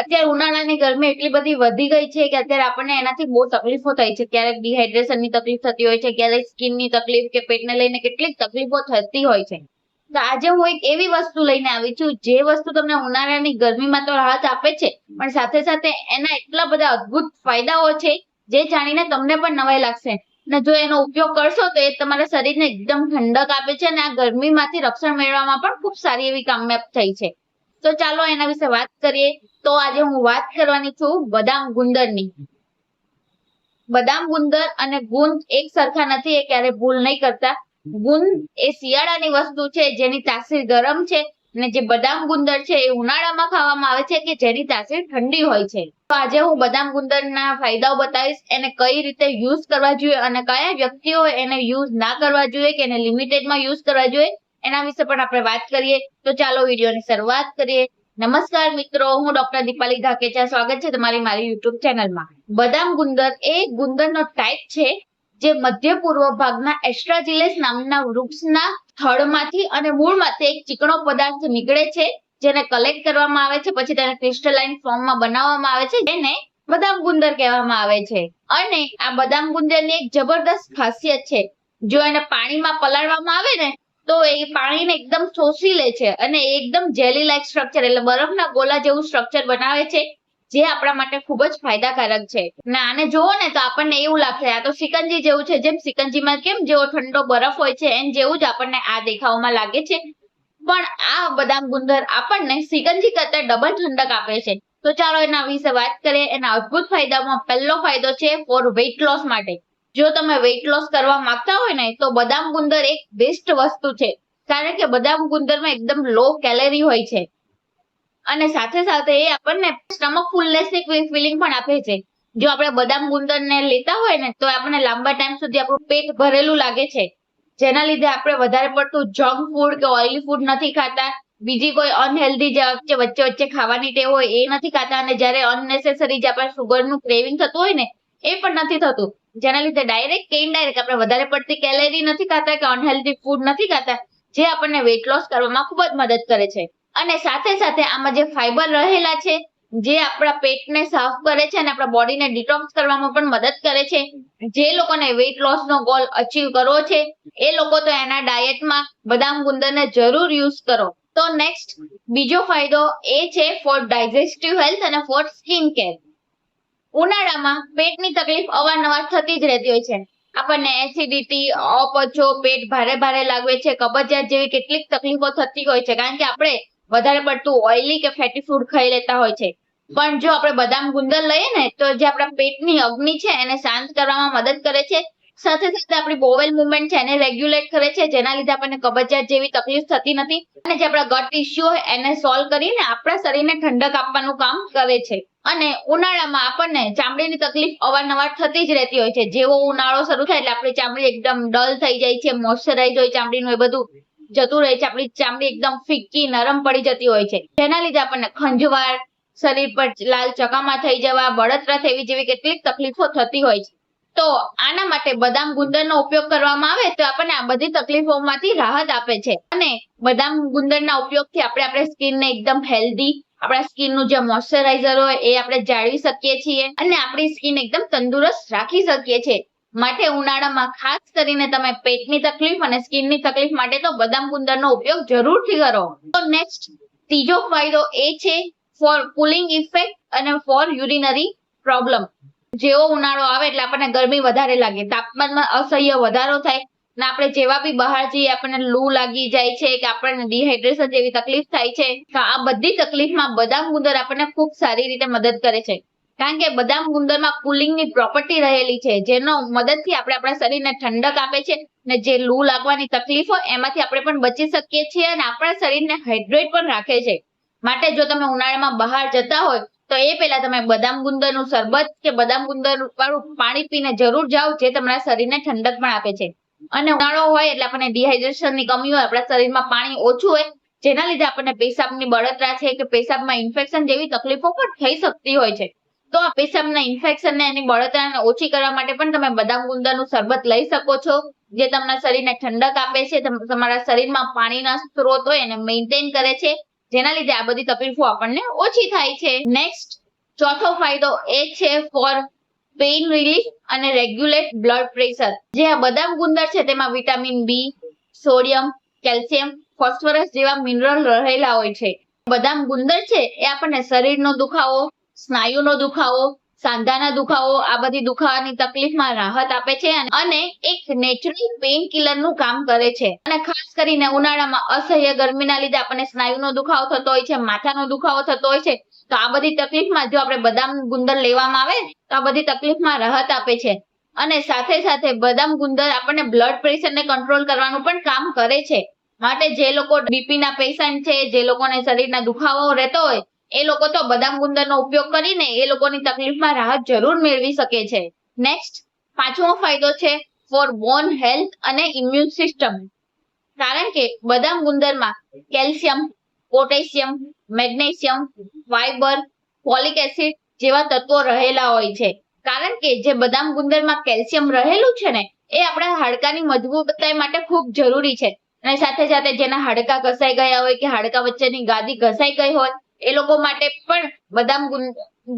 અત્યારે ઉનાળાની ગરમી એટલી બધી વધી ગઈ છે કે અત્યારે આપણને એનાથી બહુ તકલીફો થાય છે. ક્યારેક ડિહાઇડ્રેશનની તકલીફ થતી હોય છે, ક્યારેક સ્કિનની તકલીફ કે પેટને લઈને કેટલીક તકલીફો થતી હોય છે. તો આજે હું એક એવી વસ્તુ લઈને આવી છું, જે વસ્તુ તમને ઉનાળાની ગરમીમાં તો રાહત આપે છે, પણ સાથે સાથે એના એટલા બધા અદ્ભુત ફાયદાઓ છે, જે જાણીને તમને પણ નવાઈ લાગશે. અને જો એનો ઉપયોગ કરશો તો એ તમારા શરીરને એકદમ ઠંડક આપે છે અને આ ગરમીમાંથી રક્ષણ મેળવવામાં પણ ખૂબ સારી એવી કામયાબ થઈ છે. તો ચાલો એના વિશે વાત કરીએ. તો આજે હું વાત કરવાની છું બદામ ગુંદરની. બદામ ગુંદર અને ગુંદ એક સરખા નથી, એ ક્યારે ભૂલ નહીં કરતા. ગુંદ એ શિયાળાની વસ્તુ છે, જેની તાસીર ગરમ છે અને જે બદામ ગુંદર છે એ ઉનાળામાં ખાવામાં આવે છે કે જેની તાસીર ઠંડી હોય છે. તો આજે હું બદામ ગુંદરના ફાયદાઓ બતાવીશ, એને કઈ રીતે યુઝ કરવા જોઈએ અને કયા વ્યક્તિઓ એને યુઝ ના કરવા જોઈએ કે એને લિમિટેડમાં યુઝ કરવા જોઈએ. એના વિશે પણ આપણે વાત કરીએ. તો ચાલો વિડીયોની શરૂઆત કરીએ. નમસ્કાર મિત્રો, હું ડોક્ટર દીપાલી ધાકેચા. સ્વાગત છે તમારી મારી યુટ્યુબ ચેનલમાં. બદામ ગુંદર એ ગુંદરનો ટાઈપ છે જે મધ્ય પૂર્વ ભાગના એસ્ટ્રાજિલેસ નામના વૃક્ષના થડમાંથી અને મૂળમાંથી એક ચીકણો પદાર્થ નીકળે છે, જેને કલેક્ટ કરવામાં આવે છે. પછી તેને ક્રિસ્ટલાઇન ફોર્મમાં બનાવવામાં આવે છે, જેને બદામ ગુંદર કહેવામાં આવે છે. અને આ બદામ ગુંદરની એક જબરદસ્ત ખાસિયત છે. જો એને પાણીમાં પલાળવામાં આવે ને તો એ પાણીને એકદમ શોષી લે છે અને એકદમ જેલી લાઈક સ્ટ્રક્ચર એટલે બરફના ગોલા જેવું સ્ટ્રક્ચર બનાવે છે, જે આપણા માટે ખૂબ જ ફાયદાકારક છે. અને આને જોવો ને તો આપણને એવું લાગશે, આ તો સિકંજી જેવું છે. જેમ સિકંજીમાં કેમ જેવો ઠંડો બરફ હોય છે એમ જેવું જ આપણને આ દેખાવમાં લાગે છે. પણ આ બદામ ગુંદર આપણને સિકંજી કરતા ડબલ ઠંડક આપે છે. તો ચાલો એના વિશે વાત કરીએ. એના અદ્ભુત ફાયદામાં પહેલો ફાયદો છે ફોર વેઇટ લોસ માટે. જો તમે વેઇટ લોસ કરવા માંગતા હોય ને, તો બદામ ગુંદર એક બેસ્ટ વસ્તુ છે. કારણ કે બદામ ગુંદરમાં એકદમ લો કેલેરી હોય છે. અને સાથે સાથે એ આપણને સ્ટમક ફૂલનેસની ફિલિંગ પણ આપે છે. જો આપણે બદામ ગુંદરને લેતા હોય ને, તો આપણને લાંબા ટાઈમ સુધી આપણું પેટ ભરેલું લાગે છે. જેના લીધે આપણે વધારે પડતું જંક ફૂડ કે ઓઇલી ફૂડ નથી ખાતા. બીજી કોઈ અનહેલ્ધી જે વચ્ચે વચ્ચે ખાવાની ટેવ હોય એ નથી ખાતા. અને જ્યારે અનનેસેસરી જે આપણે સુગરનું ક્રેવિંગ થતું હોય ને, એ પણ નથી થતું. જેના લીધે ડાયરેક્ટ કે ઇનડાયરેક્ટ આપણે વધારે પડતી કેલેરી નથી ખાતા કે અનહેલ્ધી ફૂડ નથી ખાતા, જે આપણને વેઇટ લોસ કરવામાં ખૂબ જ મદદ કરે છે. અને સાથે સાથે આમાં જે ફાઈબર રહેલા છે, જે આપણા પેટને સાફ કરે છે અને આપણા બોડીને ડિટોક્સ કરવામાં પણ મદદ કરે છે, જે લોકોને વેઇટ લોસનો ગોલ અચીવ કરવો છે, એ લોકો તો એના ડાયટમાં બદામ ગુંદરને જરૂર યુઝ કરો. તો નેક્સ્ટ બીજો ફાયદો એ છે ફોર ડાયજેસ્ટિવ હેલ્થ અને ફોર સ્કિન કેર ઉનાળામાં પેટની તકલીફ અવારનવાર થતી જ રહેતી હોય છે. આપણને એસિડિટી અપચો, પેટ ભારે ભારે લાગે છે, કબજિયાત જેવી કેટલીક તકલીફો થતી હોય છે. કારણ કે આપણે વધારે પડતું ઓઇલી કે ફેટી ફૂડ ખાઈ લેતા હોય છે. પણ જો આપણે બદામ ગુંદર લઈએ ને, તો જે આપણા પેટની અગ્નિ છે, એને શાંત કરવામાં મદદ કરે છે. સાથે સાથે આપણી બોવેલ મુવમેન્ટ છે એને રેગ્યુલેટ કરે છે, જેના લીધે આપણને કબજિયાત જેવી તકલીફ થતી નથી. અને જે આપણા ગટ ઇસ્યુ હોય, એને સોલ્વ કરીને આપણા શરીરને ઠંડક આપવાનું કામ કરે છે. અને ઉનાળામાં આપણને ચામડીની તકલીફ અવારનવાર થતી જ રહેતી હોય છે. જેવો ઉનાળો શરૂ થાય એટલે આપણી ચામડી એકદમ ડલ થઈ જાય છે મોઇશ્ચરાઇઝ હોય ચામડીનું એ બધું જતું રહે છે. આપણી ચામડી એકદમ ફિક્કી, નરમ પડી જતી હોય છે. જેના લીધે આપણને ખંજવાળ, શરીર પર લાલ ચકામા થઈ જવા, બળતરા થવી જેવી કેટલીક તકલીફો થતી હોય છે. તો આના માટે બદામ ગુંદરનો ઉપયોગ કરવામાં આવે તો આપણને આ બધી તકલીફોમાંથી રાહત આપે છે. અને બદામ ગુંદરના ઉપયોગથી આપણે આપણે સ્કિનને એકદમ હેલ્ધી, આપણા સ્કિનનું જે મોઇશ્ચરાઇઝર હોય એ આપણે જાળવી શકીએ છીએ અને આપણી સ્કિન એકદમ તંદુરસ્ત રાખી શકીએ છીએ માટે ઉનાળામાં ખાસ કરીને તમે પેટની તકલીફ અને સ્કિનની તકલીફ માટે તો બદામ ગુંદરનો ઉપયોગ જરૂરથી કરો. તો નેક્સ્ટ ત્રીજો ફાયદો એ છે ફોર કુલિંગ ઇફેક્ટ અને ફોર યુરિનરી પ્રોબ્લેમ જેવો ઉનાળો આવે એટલે આપણને ગરમી વધારે લાગે. તાપમાનમાં અસહ્ય વધારો થાય ને આપણે જેવા બી બહાર જઈએ, આપણને લૂ લાગી જાય છે કે આપણને ડિહાઇડ્રેશન જેવી તકલીફ થાય છે, તો આ બધી તકલીફમાં બદામ ગુંદર આપણને ખૂબ સારી રીતે મદદ કરે છે. કારણ કે બદામ ગુંદરમાં કુલિંગની પ્રોપર્ટી રહેલી છે, જેનો મદદથી આપણે આપણા શરીરને ઠંડક આપે છે ને જે લૂ લાગવાની તકલીફ હોય એમાંથી આપણે પણ બચી શકીએ છીએ અને આપણા શરીરને હાઇડ્રેટ પણ રાખે છે. માટે જો તમે ઉનાળામાં બહાર જતા હોય તો એ પહેલા તમે બદામ ગુંદરનું શરબત કે બદામ ગુંદર વાળું પાણી પીને જરૂર જાઓ જે તમારા શરીરને ઠંડક પણ આપે છે. અને ઉનાળો હોય એટલે આપણને ડિહાઇડ્રેશનની કમી હોય, આપણા શરીરમાં પાણી ઓછું હોય, જેના લીધે આપણને પેશાબની બળતરા છે કે પેશાબમાં ઇન્ફેક્શન જેવી તકલીફો પણ થઈ શકતી હોય છે. તો આ પેશાબના ઇન્ફેક્શન ને એની બળતરાને ઓછી કરવા માટે પણ તમે બદામ ગુંદરનું શરબત લઈ શકો છો, જે તમારા શરીરને ઠંડક આપે છે તમ- તમારા શરીરમાં પાણીના સ્ત્રોત હોય એને મેન્ટેન કરે છે જેના લીધે આ બધી તકલીફો આપણને ઓછી થાય છે. નેક્સ્ટ ચોથો ફાયદો એ છે ફોર પેઇન રિલીફ અને રેગ્યુલેટ બ્લડ પ્રેશર જે આ બદામ ગુંદર છે તેમાં vitamin B sodium calcium phosphorus જેવા મિનરલ રહેલા હોય છે. બદામ ગુંદર છે એ આપણને શરીરનો દુખાવો, સ્નાયુનો દુખાવો સાંધાના દુખાવો, આ બધી દુખાવાની તકલીફમાં રાહત આપે છે અને- એક નેચરલ પેઇન કિલરનું કામ કરે છે. અને ખાસ કરીને ઉનાળામાં અસહ્ય ગરમીના લીધે આપણને સ્નાયુનો દુખાવો થતો હોય છે, માથાનો દુખાવો થતો હોય છે, તો આ બધી તકલીફમાં જો આપણે બદામ ગુંદર લેવામાં આવે, તો આ બધી તકલીફમાં રાહત આપે છે. અને સાથે સાથે બદામ ગુંદર આપણને બ્લડ પ્રેશરને કંટ્રોલ કરવાનું પણ કામ કરે છે. માટે જે લોકો બીપીના પેશન્ટ છે, જે લોકોને શરીરના દુખાવો રહેતો હોય એ લોકો તો બદામ ગુંદરનો ઉપયોગ કરીને એ લોકોની તકલીફમાં રાહત જરૂર મેળવી શકે છે. નેક્સ્ટ પાંચમો ફાયદો છે ફોર બોન હેલ્થ અને ઇમ્યુન સિસ્ટમ કારણ કે બદામ ગુંદરમાં calcium, potassium, magnesium, fibre, folic acid જેવા તત્વો રહેલા હોય છે. કારણ કે જે બદામ ગુંદરમાં કેલ્શિયમ રહેલું છે ને, એ આપણા હાડકાની મજબૂતાઈ માટે ખૂબ જરૂરી છે. અને સાથે સાથે જેના હાડકા ઘસાઈ ગયા હોય કે હાડકા વચ્ચેની ગાદી ઘસાઈ ગઈ હોય એ લોકો માટે પણ બદામ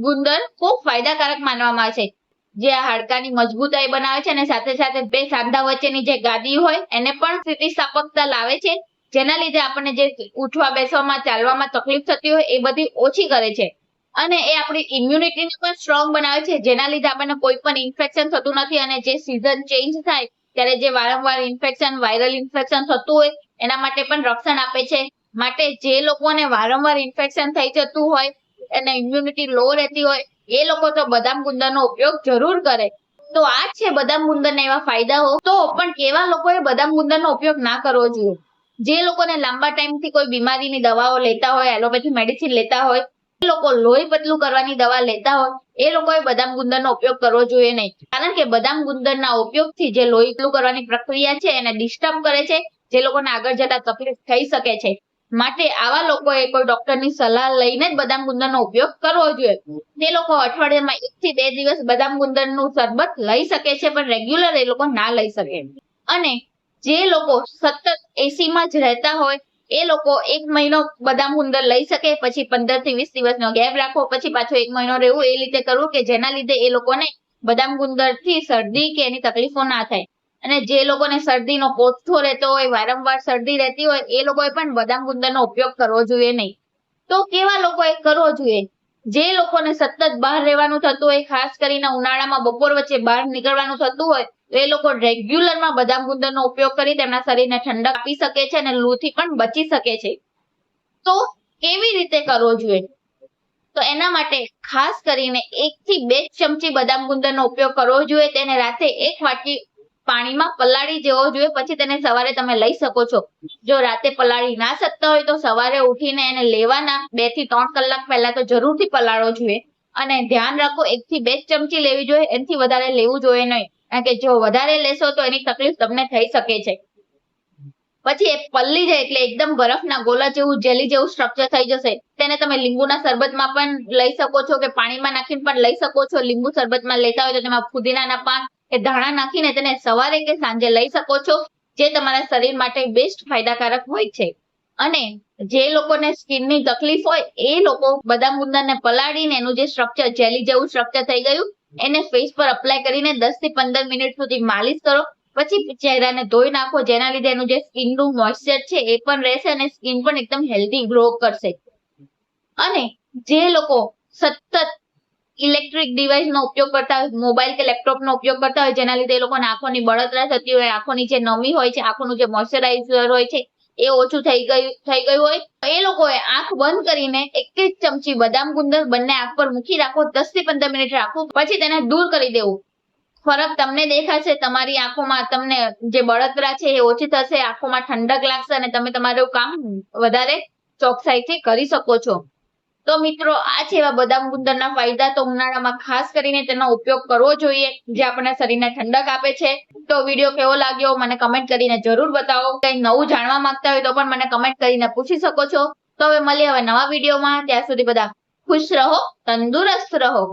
ગુંદર ખૂબ ફાયદાકારક માનવામાં આવે છે. જે હાડકાની મજબૂતાઈ બનાવે છે અને સાથે સાથે બે સાંધા વચ્ચેની જે ગાદી હોય એને પણ સ્થિતિસ્થાપકતા લાવે છે. જેના લીધે આપણને જે ઉઠવા બેસવામાં, ચાલવામાં તકલીફ થતી હોય એ બધી ઓછી કરે છે. અને એ આપણી ઇમ્યુનિટીને પણ સ્ટ્રોંગ બનાવે છે. જેના લીધે આપણને કોઈ પણ ઇન્ફેક્શન થતું નથી અને જે સિઝન ચેન્જ થાય, ત્યારે જે વારંવાર ઇન્ફેક્શન વાયરલ ઇન્ફેક્શન થતું હોય, એના માટે પણ રક્ષણ આપે છે. માટે જે લોકોને વારંવાર ઇન્ફેક્શન થઈ જતું હોય અને ઇમ્યુનિટી લો રહેતી હોય, એ લોકો તો બદામ ગુંદરનો ઉપયોગ જરૂર કરે. તો આ છે બદામ ગુંદરના એવા ફાયદાઓ. તો પણ કેવા લોકોએ બદામ ગુંદરનો ઉપયોગ ના કરવો જોઈએ? જે લોકોને લાંબા ટાઈમથી કોઈ બીમારીની દવાઓ લેતા હોય, એલોપેથી મેડિસિન લેતા હોય, એ લોકો લોહી પતલું કરવાની દવા લેતા હોય, એ લોકોએ બદામ ગુંદરનો ઉપયોગ કરવો જોઈએ નહીં. કારણ કે બદામ ગુંદરના ઉપયોગથી જે લોહી પતલું કરવાની પ્રક્રિયા છે, એને ડિસ્ટર્બ કરે છે, જે લોકોને આગળ જતા તકલીફ થઈ શકે છે. માટે આવા લોકોએ કોઈ ડોક્ટરની સલાહ લઈને જ બદામ ગુંદરનો ઉપયોગ કરવો જોઈએ. તે લોકો અઠવાડિયામાં એક થી બે દિવસ બદામ ગુંદરનું શરબત લઈ શકે છે, પણ રેગ્યુલર એ લોકો ના લઈ શકે. અને જે લોકો સતત એસીમાં જ રહેતા હોય, એ લોકો એક મહિનો બદામ ગુંદર લઈ શકે, પછી પંદરથી વીસ દિવસનો ગેપ રાખવો, પછી પાછો એક મહિનો રહેવું, એ રીતે કરવું કે જેના લીધે એ લોકોને બદામ ગુંદરથી શરદી કે એની તકલીફો ના થાય. અને જે લોકોને શરદીનો કોઠો રહેતો હોય, વારંવાર શરદી રહેતી હોય, એ લોકોએ પણ બદામ ગુંદરનો ઉપયોગ કરવો જોઈએ નહીં. તો કેવા લોકોએ કરવો જોઈએ? જે લોકોને સતત બહાર રહેવાનું થતું હોય, ખાસ કરીને ઉનાળામાં બપોર વચ્ચે બહાર નીકળવાનું થતું હોય, તો એ લોકો રેગ્યુલરમાં બદામ ગુંદરનો ઉપયોગ કરી તેમના શરીરને ઠંડક આપી શકે છે અને લૂથી પણ બચી શકે છે. તો કેવી રીતે કરવો જોઈએ? તો એના માટે ખાસ કરીને એક થી બે ચમચી બદામ ગુંદરનો ઉપયોગ કરવો જોઈએ, તેને રાતે એક વાટકી પાણીમાં પલાળી જવો જોઈએ, પછી તેને સવારે તમે લઈ શકો છો. જો રાતે પલાળી ના શકતા હોય તો સવારે ઉઠીને એને લેવાના બેથી ત્રણ કલાક પહેલા તો જરૂરથી પલાળવો જોઈએ. અને ધ્યાન રાખો, એક થી બે ચમચી લેવી જોઈએ, એનાથી વધારે લેવું જોઈએ નહીં. કારણ કે જો વધારે લેશો તો એની તકલીફ તમને થઈ શકે છે. પછી એ પલ્લી જાય એટલે એકદમ બરફના ગોલા જેવું, જેલી જેવું સ્ટ્રક્ચર થઈ જશે. તેને તમે લીંબુના શરબતમાં પણ લઈ શકો છો કે પાણીમાં નાખીને પણ લઈ શકો છો. લીંબુ શરબતમાં લેતા હોય તો તેમાં ફુદીનાના પાન કે ધાણા નાખીને તેને સવારે કે સાંજે લઈ શકો છો, જે તમારા શરીર માટે બેસ્ટ ફાયદાકારક હોય છે. અને જે લોકોને સ્કિનની તકલીફ હોય, એ લોકો બદામ ગુંદરને પલાળીને એનું જે સ્ટ્રક્ચર જેલી જેવું સ્ટ્રક્ચર થઈ ગયું, એને ફેસ પર અપ્લાય કરીને દસથી પંદર મિનિટ સુધી માલિશ કરો. પછી ચહેરાને ધોઈ નાખો, જેના લીધે એનું જે સ્કિનનું મોઇશ્ચર છે એ પણ રહેશે અને સ્કિન પણ એકદમ હેલ્ધી ગ્રો કરશે. અને જે લોકો સતત ઇલેક્ટ્રિક ડિવાઇસ નો ઉપયોગ કરતા હોય મોબાઈલ કે લેપટોપ નો ઉપયોગ કરતા હોય, જેના લીધે એ લોકોને આંખોની બળતરા થતી હોય, આંખોની જે નમી હોય છે, આંખોનું જે મોઇશ્ચરાઇઝર હોય છે, એ ઓછું થઈ ગયું થઈ ગયું હોય. એ લોકોએ આંખ બંધ કરીને એક ચમચી બદામ ગુંદર બંને આંખ પર મૂકી રાખો, દસથી પંદર મિનિટ રાખો, પછી તેને દૂર કરી દેવું. ફરક તમને દેખાશે, તમારી આંખોમાં તમને જે બળતરા છે એ ઓછી થશે, આંખોમાં ઠંડક લાગશે અને તમે તમારું કામ વધારે ચોકસાઈથી કરી શકો છો. તો મિત્રો, આ છે એવા બદામ ગુંદરના ફાયદા. તો ઉનાળામાં ખાસ કરીને તેનો ઉપયોગ કરવો જોઈએ, જે આપણા શરીરને ઠંડક આપે છે. તો વીડિયો કેવો લાગ્યો, મને કમેન્ટ કરીને જરૂર બતાવો. કંઈ નવું જાણવા માંગતા હોય તો પણ મને કમેન્ટ કરીને પૂછી શકો છો. તો હવે મળીએ હવે નવા વિડીયોમાં. ત્યાં સુધી બધા ખુશ રહો, તંદુરસ્ત રહો.